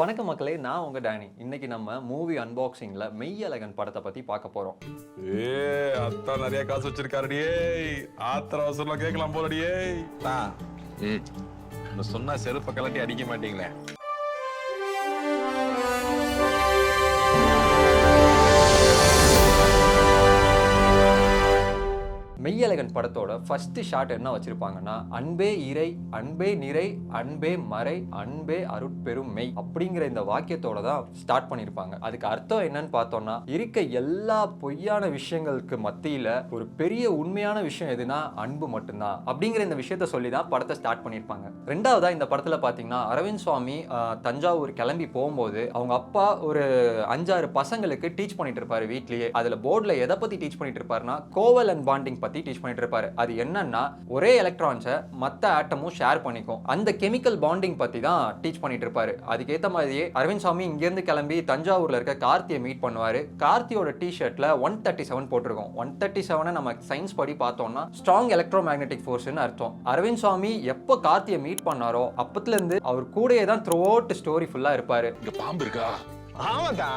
வணக்கம் மக்களே நான் உங்க டேனி. இன்னைக்கு நம்ம மூவி அன்பாக்சிங்ல மெய்யழகன் படத்தை பத்தி பார்க்க போறோம். ஏ அத்தா நிறைய காசு வச்சிருக்காருடியே ஆத்திர அவசரம் கேட்கலாம் போலடியே சொன்னா செருப்ப கலட்டி அடிக்க மாட்டீங்களே. மெய்யழகன் படத்தோட ஃபஸ்ட்டு ஷாட் என்ன வச்சிருப்பாங்கன்னா அன்பே இறை அன்பே நிறை அன்பே மறை அன்பே அருட்பெரும் மெய் அப்படிங்கிற இந்த வாக்கியத்தோட தான் ஸ்டார்ட் பண்ணியிருப்பாங்க அதுக்கு அர்த்தம் என்னன்னு பார்த்தோம்னா இருக்க எல்லா பொய்யான விஷயங்களுக்கு மத்தியில் ஒரு பெரிய உண்மையான விஷயம் எதுனா அன்பு மட்டும்தான் அப்படிங்கிற இந்த விஷயத்த சொல்லி தான் படத்தை ஸ்டார்ட் பண்ணியிருப்பாங்க ரெண்டாவதாக இந்த படத்தில் பார்த்தீங்கன்னா அரவிந்த் சுவாமி தஞ்சாவூர் கிளம்பி போகும்போது அவங்க அப்பா ஒரு அஞ்சாறு பசங்களுக்கு டீச் பண்ணிட்டு இருப்பாரு வீட்லேயே. அதில் போர்டில் எதை பற்றி டீச் பண்ணிட்டு இருப்பாருன்னா கோவல் அண்ட் பாண்டிங் பற்றி பற்றி டீச் பண்ணிட்டு இருப்பாரு. அது என்னன்னா ஒரே எலக்ட்ரான்ஸை மற்ற ஆட்டமும் ஷேர் பண்ணிக்கும். அந்த கெமிக்கல் பாண்டிங் பற்றி தான் டீச் பண்ணிட்டு இருப்பாரு. அதுக்கேற்ற மாதிரியே அரவிந்த் சாமி இங்கேருந்து கிளம்பி தஞ்சாவூரில் இருக்க கார்த்தியை மீட் பண்ணுவார். கார்த்தியோட டி ஒன் தேர்ட்டி செவன் போட்டிருக்கோம். ஒன் தேர்ட்டி செவனை நம்ம சயின்ஸ் படி பார்த்தோம்னா ஸ்ட்ராங் எலக்ட்ரோ மேக்னெட்டிக் ஃபோர்ஸ்னு அர்த்தம். அரவிந்த் சாமி எப்போ கார்த்தியை மீட் பண்ணாரோ அப்பத்துலேருந்து அவர் கூடயே தான் த்ரூ அவுட் ஸ்டோரி ஃபுல்லாக இருப்பார். இங்கே பாம்பு இருக்கா? ஆமாதா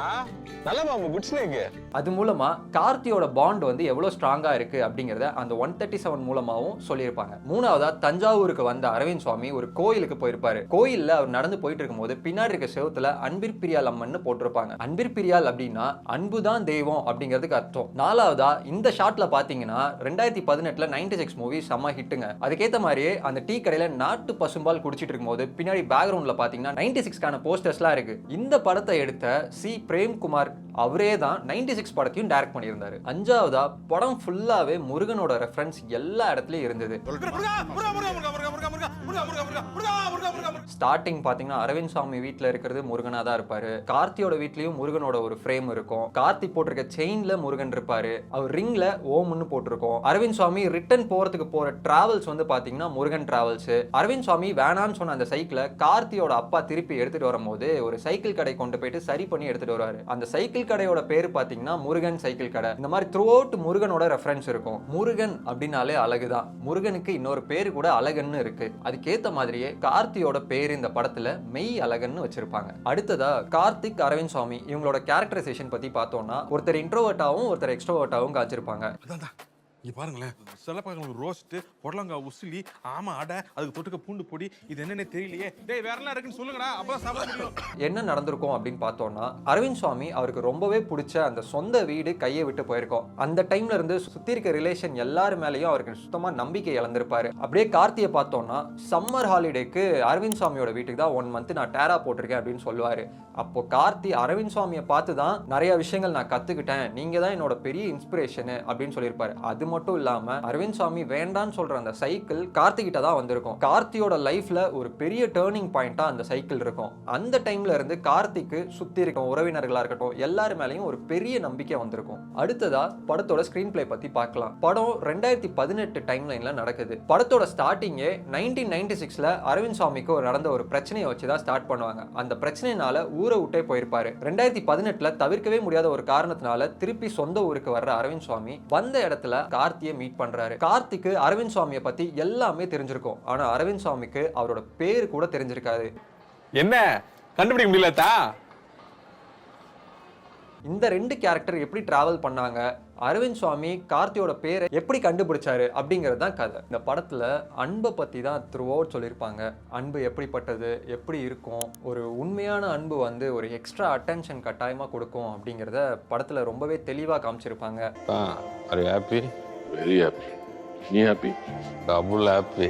நல்ல பாம்பு குட் ஸ்னேக் அது மூலமா கார்த்தியோட பாண்ட் வந்து எவ்வளவு ஸ்ட்ராங்கா இருக்கு அப்படிங்கறத அந்த ஒன் தேர்ட்டி செவன் மூலமாவும் சொல்லியிருப்பாங்க. மூணாவதா தஞ்சாவூருக்கு வந்த அரவிந்த் சுவாமி ஒரு கோயிலுக்கு போயிருப்பாரு. கோயில்ல அவர் நடந்து போயிட்டு இருக்கும்போது பின்னாடி இருக்க செவுத்துல அன்பிற்பிரியால் அம்மன் போட்டிருப்பாங்க. அன்பிற்பிரியால் அப்படின்னா அன்புதான் தெய்வம் அப்படிங்கிறதுக்கு அர்த்தம். நாலாவதா இந்த ஷாட்ல பாத்தீங்கன்னா ரெண்டாயிரத்தி பதினெட்டுல நைன்டி சிக்ஸ் மூவி செம்ம ஹிட்டுங்க அதுக்கேத்த மாதிரியே அந்த டீ கடையில நாட்டு பசும்பால் குடிச்சிட்டு இருக்கும்போது பின்னாடி பேக்ரவுண்ட்ல பாத்தீங்கன்னா நைன்டி சிக்ஸ்க்கான போஸ்டர்ஸ்லாம் இருக்கு. இந்த படத்தை எடுத்த சி. பிரேம்குமார் அவரே தான் நைன்டி சிக்ஸ் படத்தையும் டைரக்ட் பண்ணியிருந்தாரு. அஞ்சாவதா படம் ஃபுல்லாவே முருகனோட ரெஃபரன்ஸ் எல்லா இடத்துலயும் இருந்தது. ஸ்டார்டிங் பாத்தீங்கன்னா அரவிந்த் சாமி வீட்டுல இருக்கிறது முருகனா தான் இருப்பாரு. கார்த்தியோட வீட்லயும் முருகனோட ஒரு ஃப்ரேம் இருக்கும். கார்த்தி போட்டிருக்க செயின்ல முருகன் இருப்பாரு. அவர் ரிங்ல ஓம்னு போட்டிருக்கோம். அரவிந்த் சுவாமி ரிட்டர்ன் போறதுக்கு போற டிராவல்ஸ் வந்து பாத்தீங்கன்னா முருகன் டிராவல்ஸ் அரவிந்த் சுவாமி வேணான்னு சொன்ன அந்த சைக்கிளை கார்த்தியோட அப்பா திருப்பி எடுத்துட்டு வரும்போது ஒரு சைக்கிள் கடை கொண்டு போயிட்டு சரி பண்ணி எடுத்துட்டு வருவாரு. அந்த சைக்கிள் கடையோட பேர் பாத்தீங்கன்னா முருகன் சைக்கிள் கடை. இந்த மாதிரி த்ரூ அவுட் முருகனோட ரெஃபரன்ஸ் இருக்கும். முருகன் அப்படின்னாலே அழகுதான். முருகனுக்கு இன்னொரு பேர் கூட அழகன்னு இருக்கு. அதுக்கேத்த மாதிரியே கார்த்தியோட பேர் இந்த படத்துல மெய் அழகன்னு வச்சிருப்பாங்க. அடுத்ததா கார்த்திக் அரவிந்த் சுவாமி இவங்களோட கேரக்டரைசேஷன் பத்தி பார்த்தோம்னா ஒருத்தர் இன்ட்ரோவர்ட்டாவும் ஒருத்தர் எக்ஸ்ட்ரோவர்ட்டாவும் காய்ச்சிருப்பாங்க இங்கே பாருங்களேன். சிலப்பாங்களுக்கு ரோஸ்ட்டு புடலங்காய் உசிலி ஆமா அடை அதுக்கு தொட்டுக்க பூண்டு பொடி இது என்னென்ன தெரியலையே. டேய் வேற இருக்குன்னு சொல்லுங்கடா அப்போ சாப்பிட முடியும். என்ன நடந்திருக்கும் அப்படின்னு பார்த்தோம்னா அரவிந்த் சுவாமி அவருக்கு ரொம்பவே பிடிச்ச அந்த சொந்த வீடு கையை விட்டு போயிருக்கோம். அந்த டைம்ல இருந்து சுத்தி இருக்க ரிலேஷன் எல்லார் மேலேயும் அவருக்கு சுத்தமா நம்பிக்கை இழந்திருப்பாரு. அப்படியே கார்த்தியை பார்த்தோம்னா சம்மர் ஹாலிடேக்கு அரவிந்த் சுவாமியோட வீட்டுக்கு தான் ஒன் மந்த் நான் டேரா போட்டிருக்கேன் அப்படின்னு சொல்லுவாரு. அப்போ கார்த்தி அரவிந்த் சுவாமியை பார்த்து தான் நிறைய விஷயங்கள் நான் கத்துக்கிட்டேன். நீங்க தான் என்னோட பெரிய இன்ஸ்பிரேஷனு அப்படின்னு சொல்லியிருப்பாரு. அது மட்டும் இல்லாம அரவிந்த் சாமி வேண்டான்னு சொல்ற அந்த சைக்கிள் கார்த்திகிட்ட தான் வந்திருக்கும். கார்த்தியோட லைஃப்ல ஒரு பெரிய டேர்னிங் பாயிண்டா அந்த சைக்கிள் இருக்கும். அந்த டைம்ல இருந்து கார்த்திக்கு சுத்தி இருக்கும் உறவினர்களா இருக்கட்டும் எல்லாரு மேலயும் ஒரு பெரிய நம்பிக்கை வந்திருக்கும். அடுத்ததா படத்தோட ஸ்கிரீன் பிளே பத்தி பார்க்கலாம். படம் ரெண்டாயிரத்தி பதினெட்டு டைம் லைன்ல நடக்குது. படத்தோட ஸ்டார்டிங்கே நைன்டீன் நைன்டி சிக்ஸ்ல அரவிந்த் சாமிக்கு ஒரு நடந்த ஒரு பிரச்சனையை வச்சு தான் ஸ்டார்ட் பண்ணுவாங்க. அந்த பிரச்சனைனால ஊரை விட்டே போயிருப்பாரு. ரெண்டாயிரத்தி பதினெட்டுல தவிர்க்கவே முடியாத ஒரு காரணத்தினால திருப்பி சொந்த ஊருக்கு வர்ற அரவிந்த் சுவாமி வந்த இடத்துல கார்த்தியை மீட் பண்றாரு. கார்த்திக்கு அரவிந்த் சுவாமியை பத்தி எல்லாமே தெரிஞ்சிருக்கும். ஆனா அரவிந்த் சுவாமிக்கு அவரோட பேர் கூட தெரிஞ்சிருக்காது. என்ன? கண்டுபிடிக்க முடியலத்தா? இந்த ரெண்டு கேரக்டர் எப்படி டிராவல் பண்ணாங்க? அரவிந்த் சுவாமி கார்த்தியோட பேரை எப்படி கண்டுபிடிச்சாரு? அப்படிங்கிறது தான் கதை. இந்த படத்துல அன்பை பத்தி தான் த்ரூ அவுட் சொல்லியிருப்பாங்க. அன்பு எப்படிப்பட்டது? எப்படி இருக்கும்? ஒரு உண்மையான அன்பு வந்து ஒரு எக்ஸ்ட்ரா அட்டென்ஷன் கட்டாயமா கொடுக்கும் அப்படிங்கிறத படத்துல ரொம்பவே தெளிவா காமிச்சிருப்பாங்க. वेरी हैप्पी नहीं हैप्पी डबल हैप्पी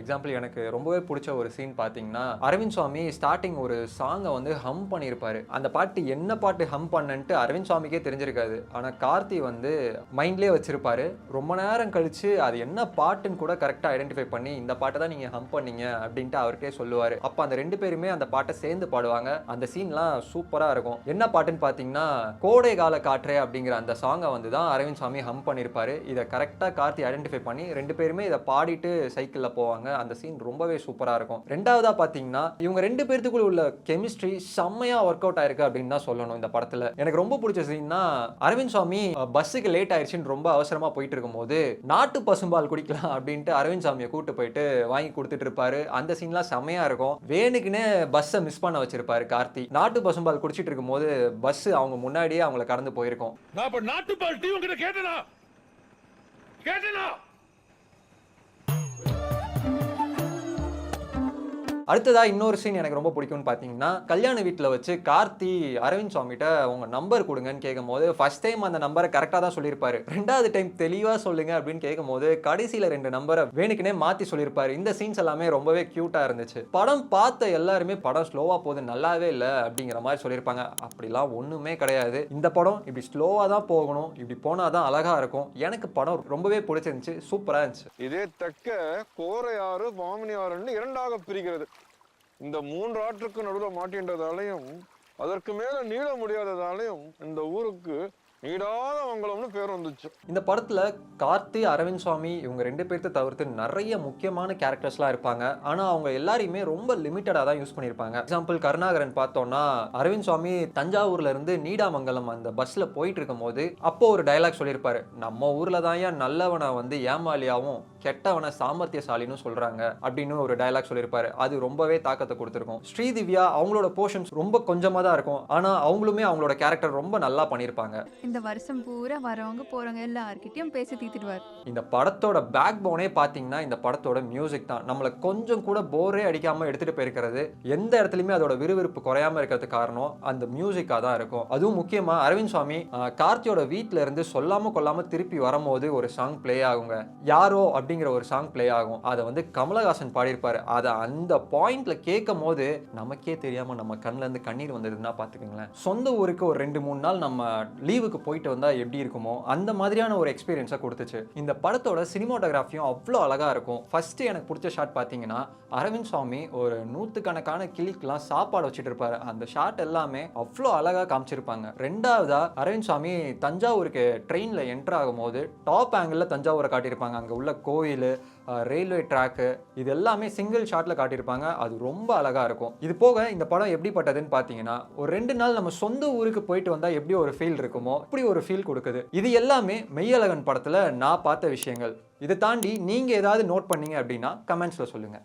எக்ஸாம்பிள் எனக்கு ரொம்பவே பிடிச்ச ஒரு சீன் பார்த்தீங்கன்னா அரவிந்த் சுவாமி ஸ்டார்டிங் ஒரு சாங்கை வந்து ஹம் பண்ணியிருப்பாரு. அந்த பாட்டு என்ன பாட்டு ஹம் பண்ணன்ட்டு அரவிந்த் சுவாமிக்கே தெரிஞ்சிருக்காது. ஆனால் கார்த்தி வந்து மைண்ட்லேயே வச்சிருப்பாரு. ரொம்ப நேரம் கழிச்சு அது என்ன பாட்டுன்னு கூட கரெக்டாக ஐடென்டிஃபை பண்ணி இந்த பாட்டை தான் நீங்கள் ஹம் பண்ணீங்க அப்படின்ட்டு அவர்கிட்டே சொல்லுவார். அப்போ அந்த ரெண்டு பேருமே அந்த பாட்டை சேர்ந்து பாடுவாங்க. அந்த சீன்லாம் சூப்பராக இருக்கும். என்ன பாட்டுன்னு பார்த்தீங்கன்னா கோடை கால காற்றே அப்படிங்கிற அந்த சாங்கை வந்து தான் அரவிந்த் சுவாமி ஹம் பண்ணியிருப்பாரு இதை கரெக்டாக கார்த்தி ஐடென்டிஃபை பண்ணி ரெண்டு பேருமே இதை பாடிட்டு சைக்கிளில் போவாங்க. பண்ணுவாங்க அந்த சீன் ரொம்பவே சூப்பராக இருக்கும். ரெண்டாவதா பார்த்தீங்கன்னா இவங்க ரெண்டு பேர்த்துக்குள்ள உள்ள கெமிஸ்ட்ரி செம்மையா ஒர்க் அவுட் ஆயிருக்கு அப்படின்னு தான் சொல்லணும் இந்த படத்தில். எனக்கு ரொம்ப பிடிச்ச சீன்னா அரவிந்த் சுவாமி பஸ்ஸுக்கு லேட் ஆயிடுச்சுன்னு ரொம்ப அவசரமாக போயிட்டு இருக்கும்போது நாட்டு பசும்பால் குடிக்கலாம் அப்படின்ட்டு அரவிந்த் சாமியை கூட்டு போயிட்டு வாங்கி கொடுத்துட்டு இருப்பாரு. அந்த சீன்லாம் செம்மையா இருக்கும். வேணுக்குன்னு பஸ்ஸை மிஸ் பண்ண வச்சிருப்பாரு கார்த்தி. நாட்டு பசும்பால் குடிச்சிட்டு இருக்கும்போது பஸ் அவங்க முன்னாடியே அவங்கள கடந்து போயிருக்கும். நான் இப்ப நாட்டுப்பால் டீ உங்ககிட்ட கேட்டனா? கேட்டனா? அடுத்ததா இன்னொரு சீன் எனக்கு ரொம்ப பிடிக்கும்னு பார்த்தீங்கன்னா கல்யாண வீட்டில் வச்சு கார்த்தி அரவிந்த் சுவாமிகிட்ட உங்கள் நம்பர் கொடுங்கன்னு கேட்கும்போது ஃபர்ஸ்ட் டைம் அந்த நம்பரை கரெக்டாக தான் சொல்லியிருப்பாரு. ரெண்டாவது டைம் தெளிவாக சொல்லுங்க அப்படின்னு கேட்கும்போது கடைசியில் ரெண்டு நம்பரை வேணுக்குனே மாற்றி சொல்லியிருப்பாரு. இந்த சீன்ஸ் எல்லாமே ரொம்பவே க்யூட்டாக இருந்துச்சு. படம் பார்த்த எல்லாருமே படம் ஸ்லோவாக போகுது நல்லாவே இல்லை அப்படிங்கிற மாதிரி சொல்லியிருப்பாங்க. அப்படிலாம் ஒன்றுமே கிடையாது. இந்த படம் இப்படி ஸ்லோவாக தான் போகணும் இப்படி போனால் தான் அழகாக இருக்கும். எனக்கு படம் ரொம்பவே பிடிச்சிருந்துச்சு. சூப்பராக இருந்துச்சு. இதே தக்க கோரையாறு பாமனியாறுன்னு இரண்டாக பிரிக்கிறது இந்த மூன்று ஆற்றுக்கு நடுவில் மாட்டின்றதாலையும் அதற்கு மேல நீள முடியாததாலையும் இந்த ஊருக்கு நீடாத மங்கலம்னு பேர் வந்துச்சு. இந்த படத்துல கார்த்தி அரவிந்த் சுவாமி இவங்க ரெண்டு பேர்த்த தவிர்த்து நிறைய முக்கியமான கேரக்டர்ஸ்லாம் இருப்பாங்க. ஆனா அவங்க எல்லாரையுமே ரொம்ப லிமிட்டடாக தான் யூஸ் பண்ணியிருப்பாங்க. எக்ஸாம்பிள் கருணாகரன் பார்த்தோம்னா அரவிந்த் சுவாமி தஞ்சாவூர்ல இருந்து நீடாமங்கலம் அந்த பஸ்ல போயிட்டு இருக்கும்போது அப்போ ஒரு டைலாக் சொல்லியிருப்பாரு. நம்ம ஊர்ல தான் ஏன் நல்லவனை வந்து ஏமாலியாவும் கெட்டவனை சாமர்த்தியசாலின்னு சொல்றாங்க அப்படின்னு ஒரு டயலாக் சொல்லியிருப்பாரு. அது ரொம்பவே தாக்கத்தை கொடுத்துருக்கும். ஸ்ரீதிவ்யா அவங்களோட போர்ஷன்ஸ் ரொம்ப கொஞ்சமா தான் இருக்கும். ஆனா அவங்களுமே அவங்களோட கேரக்டர் ரொம்ப நல்லா பண்ணியிருப்பாங்க. இந்த வருஷம் பூரா வரவங்க போறவங்க எல்லார்கிட்டயும் பேசி தீத்துடுவார் இந்த படத்தோட பேக் போனே பார்த்தீங்கன்னா இந்த படத்தோட மியூசிக் தான். நம்மளை கொஞ்சம் கூட போரே அடிக்காம எடுத்துட்டு போயிருக்கிறது எந்த இடத்துலையுமே அதோட விறுவிறுப்பு குறையாம இருக்கிறதுக்கு காரணம் அந்த மியூசிக்காக தான் இருக்கும். அதுவும் முக்கியமா அரவிந்த் சுவாமி கார்த்தியோட வீட்ல இருந்து சொல்லாம கொள்ளாம திருப்பி வரும்போது ஒரு சாங் ப்ளே ஆகுங்க. யாரோ அப்படிங்கிற ஒரு சாங் ப்ளே ஆகும். அதை வந்து கமலஹாசன் பாடியிருப்பார். அதை அந்த பாயிண்ட்ல கேட்கும் போது நமக்கே தெரியாம நம்ம கண்ணில் இருந்து கண்ணீர் வந்ததுன்னா பார்த்துக்கோங்களேன். சொந்த ஊருக்கு ஒரு ரெண்டு மூணு நாள் நம்ம லீவுக்கு போயிட்டு வந்தால் எப்படி இருக்குமோ அந்த மாதிரியான ஒரு எக்ஸ்பீரியன்ஸை கொடுத்துச்சு. இந்த படத்தோட சினிமாட்டோகிராஃபியும் அவ்வளோ அழகா இருக்கும். ஃபர்ஸ்ட் எனக்கு பிடிச்ச ஷாட் பார்த்தீங்கன்னா அரவிந்த் சுவாமி ஒரு நூற்றுக்கணக்கான கிளிக்கெலாம் சாப்பாடு வச்சுட்டு இருப்பாரு. அந்த ஷாட் எல்லாமே அவ்வளோ அழகாக காமிச்சிருப்பாங்க. ரெண்டாவதாக அரவிந்த் சுவாமி தஞ்சாவூருக்கு ட்ரெயினில் என்டர் ஆகும்போது டாப் ஆங்கிளில் தஞ்சாவூரை காட்டியிருப்பாங்க. அங்கே உள்ள கோயில் ரயில்வே ட்ராக்கு இது எல்லாமே சிங்கிள் ஷாட்டில் காட்டியிருப்பாங்க. அது ரொம்ப அழகாக இருக்கும். இது போக இந்த படம் எப்படிப்பட்டதுன்னு பார்த்தீங்கன்னா ஒரு ரெண்டு நாள் நம்ம சொந்த ஊருக்கு போயிட்டு வந்தால் எப்படி ஒரு ஃபீல் இருக்குமோ இப்படி ஒரு ஃபீல் கொடுக்குது. இது எல்லாமே மெய்யழகன் படத்தில் நான் பார்த்த விஷயங்கள். இதை தாண்டி நீங்கள் ஏதாவது நோட் பண்ணீங்க அப்படின்னா கமெண்ட்ஸில் சொல்லுங்கள்